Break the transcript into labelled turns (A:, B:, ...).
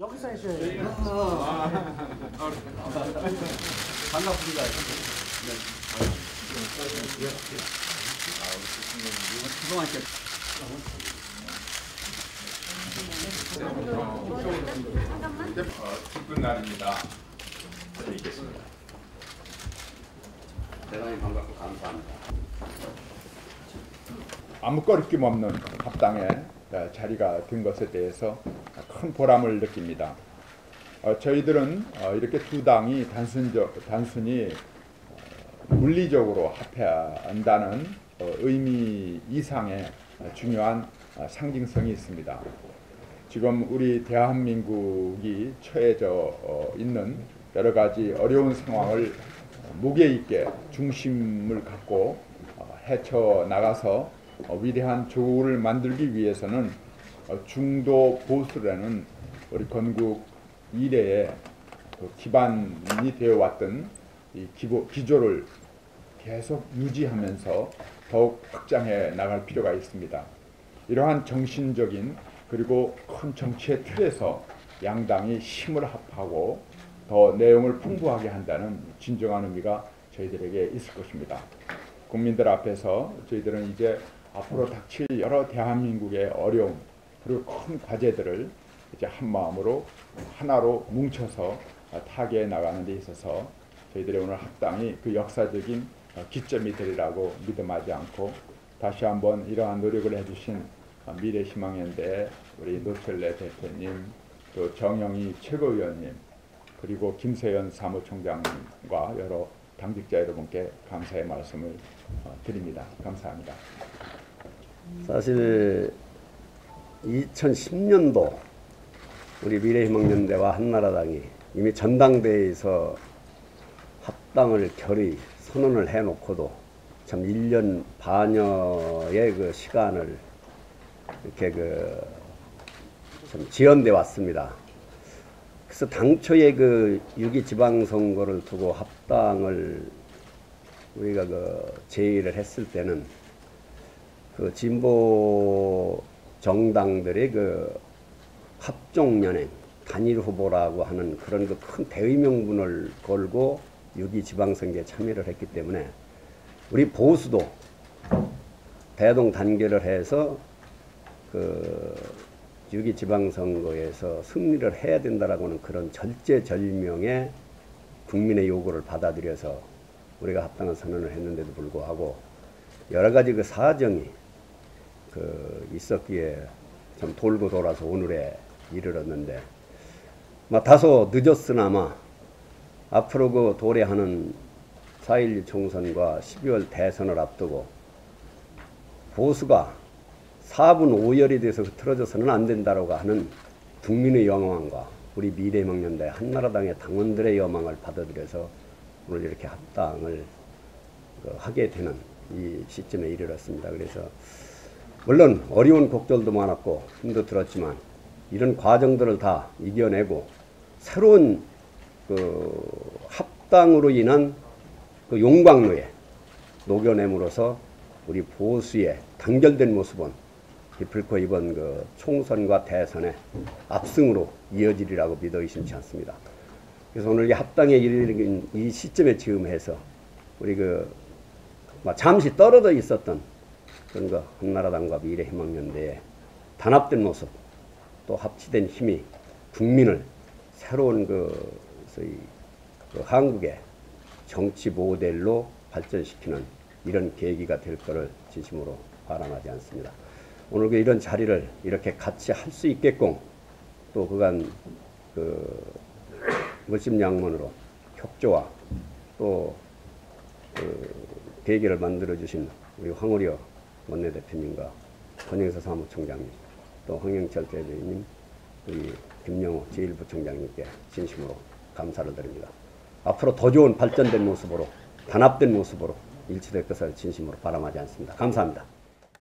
A: 여기서 하셔야 돼요.
B: 반갑습니다. 그동안 이렇게
C: 어, 기쁜 날입니다. 드리겠습니다.
B: 대단히 반갑고 감사합니다.
C: 아무 꺼리낌 없는 합당에 어, 자리가 된 것에 대해서 큰 보람을 느낍니다. 어, 저희들은 어, 이렇게 두 당이 단순적, 단순히 어, 물리적으로 합해한다는 어, 의미 이상의 어, 중요한 어, 상징성이 있습니다. 지금 우리 대한민국이 처해져 어, 있는 여러 가지 어려운 상황을 어, 무게 있게 중심을 갖고 어, 헤쳐 나가서 어, 위대한 조국을 만들기 위해서는 어, 중도 보수라는 우리 건국 이래의 그 기반이 되어 왔던 이 기보, 기조를 계속 유지하면서 더욱 확장해 나갈 필요가 있습니다. 이러한 정신적인 그리고 큰 정치의 틀에서 양당이 힘을 합하고 더 내용을 풍부하게 한다는 진정한 의미가 저희들에게 있을 것입니다. 국민들 앞에서 저희들은 이제 앞으로 닥칠 여러 대한민국의 어려움 그리고 큰 과제들을 이제 한 마음으로 하나로 뭉쳐서 타개해 나가는 데 있어서 저희들의 오늘 합당이 그 역사적인 기점이 되리라고 믿음하지 않고 다시 한번 이러한 노력을 해주신 미래희망연대 우리 노철래 대표님 또 정영희 최고위원님 그리고 김세연 사무총장과 여러 당직자 여러분께 감사의 말씀을 어, 드립니다. 감사합니다.
B: 사실 2010년도 우리 미래희망연대와 한나라당이 이미 전당대회에서 합당을 결의 선언을 해놓고도 참 1년 반여의 그 시간을 이렇게 그 참 지연돼 왔습니다. 그래서 당초에 그 6.2 지방선거를 두고 합당을 우리가 그 제의를 했을 때는 그 진보 정당들의 그 합종연행 단일 후보라고 하는 그런 그 큰 대의 명분을 걸고 6.2 지방선거에 참여를 했기 때문에 우리 보수도 대동 단결을 해서 그 6.2 지방선거에서 승리를 해야 된다라고 하는 그런 절제절명의 국민의 요구를 받아들여서 우리가 합당한 선언을 했는데도 불구하고 여러 가지 그 사정이 그 있었기에 좀 돌고 돌아서 오늘에 이르렀는데 뭐 다소 늦었으나마 앞으로 그 도래하는 4.11 총선과 12월 대선을 앞두고 보수가 4분 5열이 돼서 틀어져서는 안 된다라고 하는 국민의 영망과 우리 미래명년대 한나라당의 당원들의 여망을 받아들여서 오늘 이렇게 합당을 그 하게 되는 이 시점에 이르렀습니다. 그래서 물론 어려운 곡절도 많았고 힘도 들었지만 이런 과정들을 다 이겨내고 새로운 그 합당으로 인한 그 용광로에 녹여냄으로써 우리 보수의 단결된 모습은 기필코 이번 그 총선과 대선의 압승으로 이어지리라고 믿어 의심치 않습니다. 그래서 오늘 이 합당에 이르는 이 시점에 지음해서 우리 그 잠시 떨어져 있었던 거 한나라당과 미래희망연대의 단합된 모습 또 합치된 힘이 국민을 새로운 그, 그 한국의 정치 모델로 발전시키는 이런 계기가 될 것을 진심으로 바람하지 않습니다. 오늘 그 이런 자리를 이렇게 같이 할 수 있게끔 또 그간 그 물심양문으로 협조와 또 그 계기를 만들어 주신 우리 황우려 원내대표님과 권영서 사무총장님 또 황영철 대표님 우리 김영호 제1부총장님께 진심으로 감사를 드립니다. 앞으로 더 좋은 발전된 모습으로 단합된 모습으로 일치될 것을 진심으로 바람하지 않습니다. 감사합니다.